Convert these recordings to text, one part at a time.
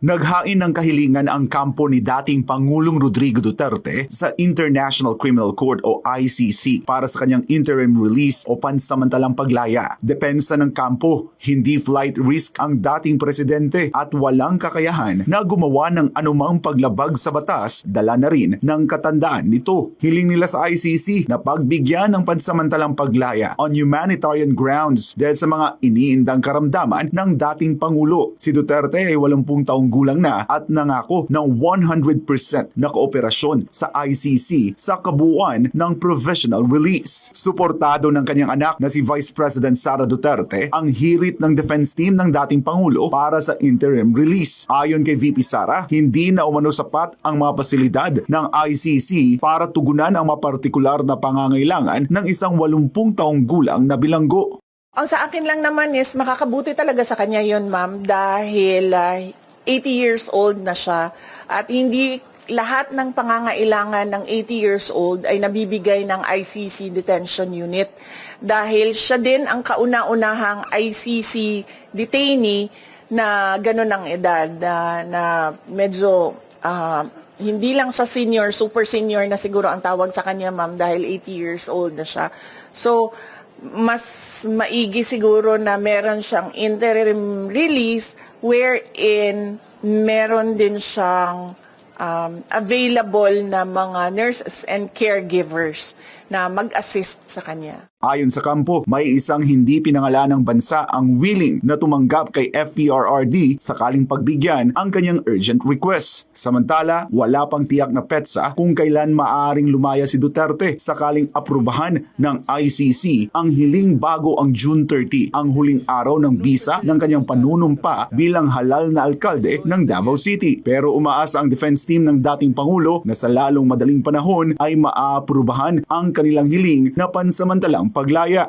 Naghain ng kahilingan ang kampo ni dating Pangulong Rodrigo Duterte sa International Criminal Court o ICC para sa kanyang interim release o pansamantalang paglaya. Depensa ng kampo, hindi flight risk ang dating presidente at walang kakayahan na gumawa ng anumang paglabag sa batas, dala na rin ng katandaan nito. Hiling nila sa ICC na pagbigyan ng pansamantalang paglaya on humanitarian grounds dahil sa mga iniindang karamdaman ng dating Pangulo. Si Duterte ay 80 taong gulang na at nangako ng 100% na kooperasyon sa ICC sa kabuuan ng provisional release. Suportado ng kanyang anak na si Vice President Sara Duterte ang hirit ng defense team ng dating Pangulo para sa interim release. Ayon kay VP Sara, hindi na umano sapat ang mga pasilidad ng ICC para tugunan ang mga partikular na pangangailangan ng isang 80 taong gulang na bilanggo. Ang sa akin lang naman is makakabuti talaga sa kanya yon ma'am dahil ah, 80 years old na siya at hindi lahat ng pangangailangan ng 80 years old ay nabibigay ng ICC detention unit dahil siya din ang kauna-unahang ICC detainee na ganun ang edad na, na medyo ah, hindi lang siya senior, super senior na siguro ang tawag sa kanya ma'am dahil 80 years old na siya. So, mas maigi siguro na meron siyang interim release wherein meron din siyang um, available na mga nurses and caregivers na mag-assist sa kanya. Ayon sa kampo, may isang hindi pinangalanang bansa ang willing na tumanggap kay FPRRD sakaling pagbigyan ang kanyang urgent request. Samantala, wala pang tiyak na petsa kung kailan maaring lumaya si Duterte sakaling aprubahan ng ICC ang hiling bago ang June 30, ang huling araw ng bisa ng kanyang panunumpa bilang halal na alkalde ng Davao City. Pero umaasa ang defense team ng dating Pangulo na sa lalong madaling panahon ay maaprubahan ang kanilang hiling na pansamantalang paglaya.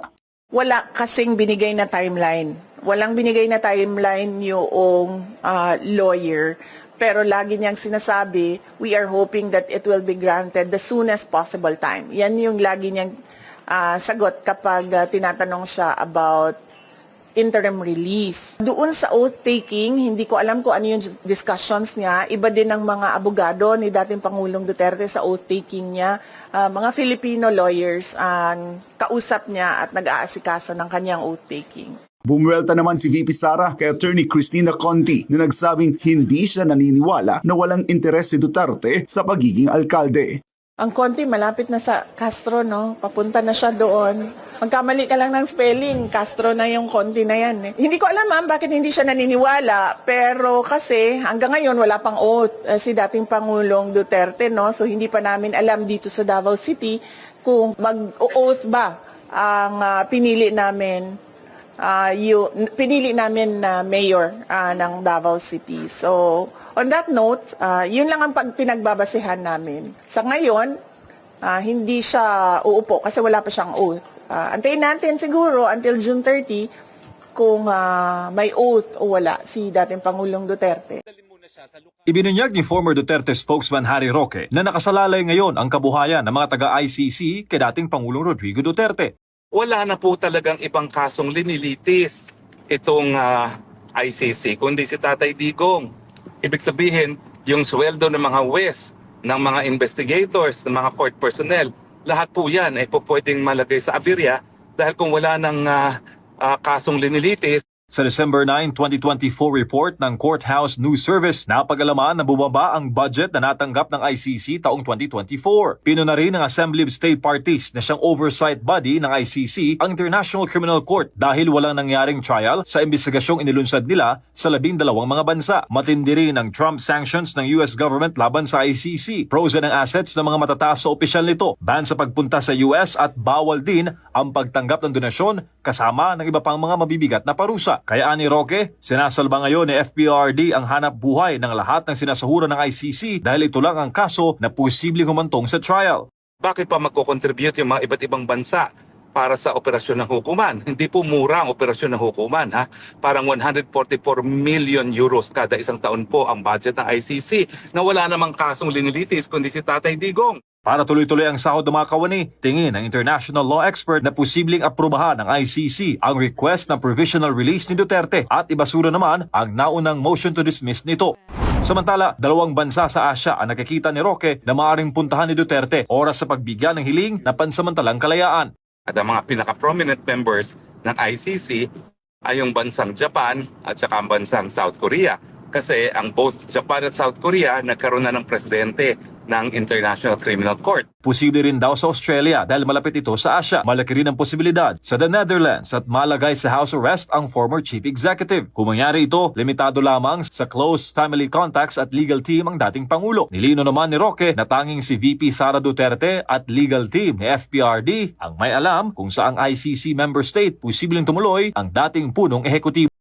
Wala kasing binigay na timeline. Walang binigay na timeline yung ah, lawyer. Pero lagi niyang sinasabi, we are hoping that it will be granted the soonest possible time. Yan yung lagi niyang ah, sagot kapag ah, tinatanong siya about interim release. Doon sa oath-taking, hindi ko alam kung ano yung discussions niya. Iba din ng mga abogado ni dating Pangulong Duterte sa oath-taking niya. Ah, mga Filipino lawyers ang kausap niya at nag-aasikaso ng kanyang oath-taking. Bumwelta naman si VP Sara kay Attorney Christina Conti na nagsabing hindi siya naniniwala na walang interes si Duterte sa pagiging alkalde. Ang konti malapit na sa Castro, no? Papunta na siya doon. Magkamali ka lang ng spelling, Castro na yung konti na yan. Eh. Hindi ko alam, ma'am, bakit hindi siya naniniwala. Pero kasi hanggang ngayon wala pang oath eh, si dating Pangulong Duterte, no? So hindi pa namin alam dito sa Davao City kung mag-oath ba ang ah, pinili namin ah, yung, pinili namin na mayor ah, ng Davao City. So, on that note, ah, yun lang ang pag pinagbabasehan namin. Sa ngayon, ah, hindi siya uupo kasi wala pa siyang oath. Ah, antayin natin siguro until June 30 kung ah, may oath o wala si dating Pangulong Duterte. Ibinunyag ni former Duterte spokesman Harry Roque na nakasalalay ngayon ang kabuhayan ng mga taga-ICC kay dating Pangulong Rodrigo Duterte. wala na po talagang ibang kasong linilitis itong ah, ICC, kundi si Tatay Digong. Ibig sabihin, yung sweldo ng mga WES, ng mga investigators, ng mga court personnel, lahat po yan ay po pwedeng malagay sa abirya dahil kung wala ng ah, ah, kasong linilitis, Sa December 9, 2024 report ng Courthouse News Service, napagalaman na bumaba ang budget na natanggap ng ICC taong 2024. Pino na rin ng Assembly of State Parties na siyang oversight body ng ICC ang International Criminal Court dahil walang nangyaring trial sa investigasyong inilunsad nila sa labing dalawang mga bansa. Matindi rin ang Trump sanctions ng US government laban sa ICC. Frozen ang assets ng mga matataas sa opisyal nito. Ban sa pagpunta sa US at bawal din ang pagtanggap ng donasyon kasama ng iba pang mga mabibigat na parusa. Kaya ani Roque, sinasalba ngayon ni FPRD ang hanap buhay ng lahat ng sinasahuran ng ICC dahil ito lang ang kaso na posibleng humantong sa trial. bakit pa magko-contribute yung mga iba't ibang bansa para sa operasyon ng hukuman? Hindi po mura ang operasyon ng hukuman. Ha? Parang 144 million euros kada isang taon po ang budget ng ICC na wala namang kasong linilitis kundi si Tatay Digong. Para tuloy-tuloy ang sahod ng mga kawani, tingin ng international law expert na posibleng aprubahan ng ICC ang request ng provisional release ni Duterte at ibasura naman ang naunang motion to dismiss nito. Samantala, dalawang bansa sa Asya ang nakikita ni Roque na maaaring puntahan ni Duterte oras sa pagbigyan ng hiling na pansamantalang kalayaan. At ang mga pinaka-prominent members ng ICC ay yung bansang Japan at saka ang bansang South Korea. Kasi ang both Japan at South Korea nagkaroon na ng presidente ng International Criminal Court. Posible rin daw sa Australia dahil malapit ito sa Asya. Malaki rin ang posibilidad sa the Netherlands at malagay sa house arrest ang former chief executive. Kung mangyari ito, limitado lamang sa close family contacts at legal team ang dating Pangulo. Nilino naman ni Roque na tanging si VP Sara Duterte at legal team ni FPRD ang may alam kung saang ICC member state posibleng tumuloy ang dating punong ehekutibo.